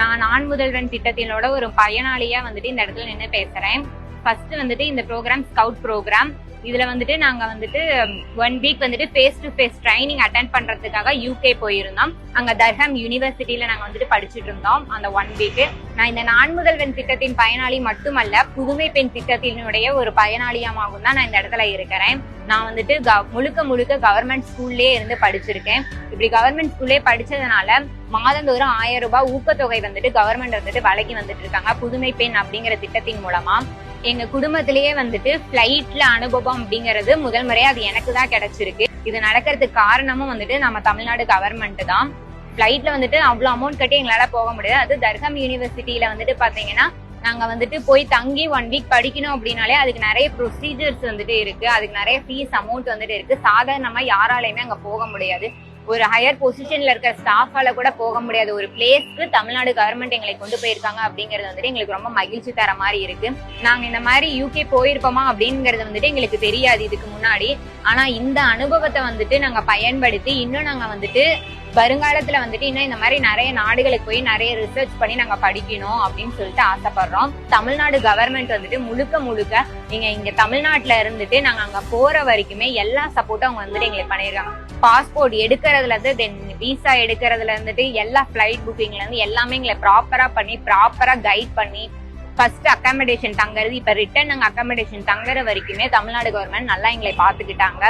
நான் நான் முதல்வன் திட்டத்தினோட ஒரு பயனாளியா வந்துட்டு இந்த இடத்துல நின்று பேசுறேன். ஃபர்ஸ்ட் வந்துட்டு இந்த ப்ரோக்ராம் ஸ்கவுட் ப்ரோக்ராம் இதுல வந்துட்டு நாங்க வந்துட்டு ஒன் வீக் வந்துட்டு face to face training attend பண்றதுக்காக யூகே போயிருந்தோம். அங்க தர்ஹம் யூனிவர்சிட்டியில நாங்க வந்துட்டு படிச்சுட்டு இருந்தோம் அந்த ஒன் வீக் நான் இந்த நான் முதல்வன் திட்டத்தின் பயனாளி மட்டுமல்ல புதுமை பெண் திட்டத்தினுடைய ஒரு பயனாளியமாகவும் தான் நான் இந்த இடத்துல இருக்கிறேன். நான் வந்துட்டு கவ- முழுக்க முழுக்க கவர்மெண்ட் ஸ்கூல்லே இருந்து படிச்சிருக்கேன். இப்படி கவர்மெண்ட் ஸ்கூல்லே படிச்சதுனால மாதந்தோறும் ஆயிரம் ரூபாய் ஊக்கத்தொகை வந்துட்டு கவர்மெண்ட் வந்துட்டு வழங்கி வந்துட்டு இருக்காங்க. புதுமை பெண் அப்படிங்கிற திட்டத்தின் மூலமா. எங்க குடும்பத்திலேயே வந்துட்டு பிளைட்ல அனுபவம் அப்படிங்கிறது முதல் முறையா அது எனக்கு தான் கிடைச்சிருக்கு. இது நடக்கிறதுக்கு காரணமும் வந்துட்டு நம்ம தமிழ்நாடு கவர்மெண்ட் தான். பிளைட்ல வந்துட்டு அவ்வளவு அமௌண்ட் கட்டி எங்களால போக முடியாது. அது தர்கம் யூனிவர்சிட்டியில வந்துட்டு பாத்தீங்கன்னா நாங்க வந்துட்டு போய் தங்கி ஒன் வீக் படிக்கணும் அப்படின்னாலே அதுக்கு நிறைய ப்ரொசீஜர்ஸ் வந்துட்டு இருக்கு. அதுக்கு நிறைய ஃபீஸ் அமௌண்ட் வந்துட்டு இருக்கு. சாதாரணமா யாராலையுமே அங்க போக முடியாது. ஒரு ஹையர் பொசிஷன்ல இருக்கிற ஸ்டாஃபால கூட போக முடியாத. ஒரு பிளேஸ்க்கு தமிழ்நாடு கவர்மெண்ட் எங்களை கொண்டு போயிருக்காங்க அப்படிங்கறது வந்துட்டு எங்களுக்கு ரொம்ப மகிழ்ச்சி தர மாதிரி இருக்கு. நாங்க இந்த மாதிரி யூகே போயிருப்போமா அப்படிங்கறது வந்துட்டு எங்களுக்கு தெரியாது இதுக்கு முன்னாடி. ஆனா இந்த அனுபவத்தை வந்துட்டு நாங்க பயன்படுத்தி இன்னும் நாங்க வந்துட்டு வருங்காலத்துல வந்துட்டு இன்னும் இந்த மாதிரி நிறைய நாடுகளுக்கு போய் நிறைய ரிசர்ச் பண்ணி நாங்க படிக்கணும் அப்படின்னு சொல்லிட்டு ஆசைப்படுறோம். தமிழ்நாடு கவர்மெண்ட் வந்துட்டு முழுக்க முழுக்க நீங்க இங்க தமிழ்நாட்டுல இருந்துட்டு நாங்க அங்க போற வரைக்குமே எல்லா சப்போர்ட்டும் அவங்க வந்துட்டு எங்களுக்கு பண்ணிருக்காங்க. பாஸ்போர்ட் எடுக்கிறதுல இருந்து தென் விசா எடுக்கிறதுல இருந்துட்டு எல்லா ஃபிளைட் புக்கிங்ல இருந்து எல்லாமே எங்களை ப்ராப்பரா பண்ணி ப்ராப்பரா கைட் பண்ணி ஃபர்ஸ்ட் அக்காமடேஷன் தங்குறது இப்ப ரிட்டர்ன் நாங்க அக்காமடேஷன் தங்குற வரைக்குமே தமிழ்நாடு கவர்மெண்ட் நல்லா எங்களை பாத்துக்கிட்டாங்க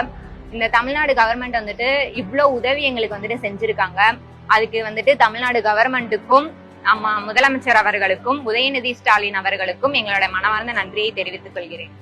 இந்த தமிழ்நாடு கவர்மெண்ட் வந்துட்டு இவ்ளோ உதவி எங்களுக்கு வந்துட்டு செஞ்சிருக்காங்க. அதுக்கு வந்துட்டு தமிழ்நாடு கவர்மெண்ட்டுக்கும் நம்ம முதலமைச்சர் அவர்களுக்கும் உதயநிதி ஸ்டாலின் அவர்களுக்கும் எங்களோட மனமார்ந்த நன்றியை தெரிவித்துக் கொள்கிறேன்.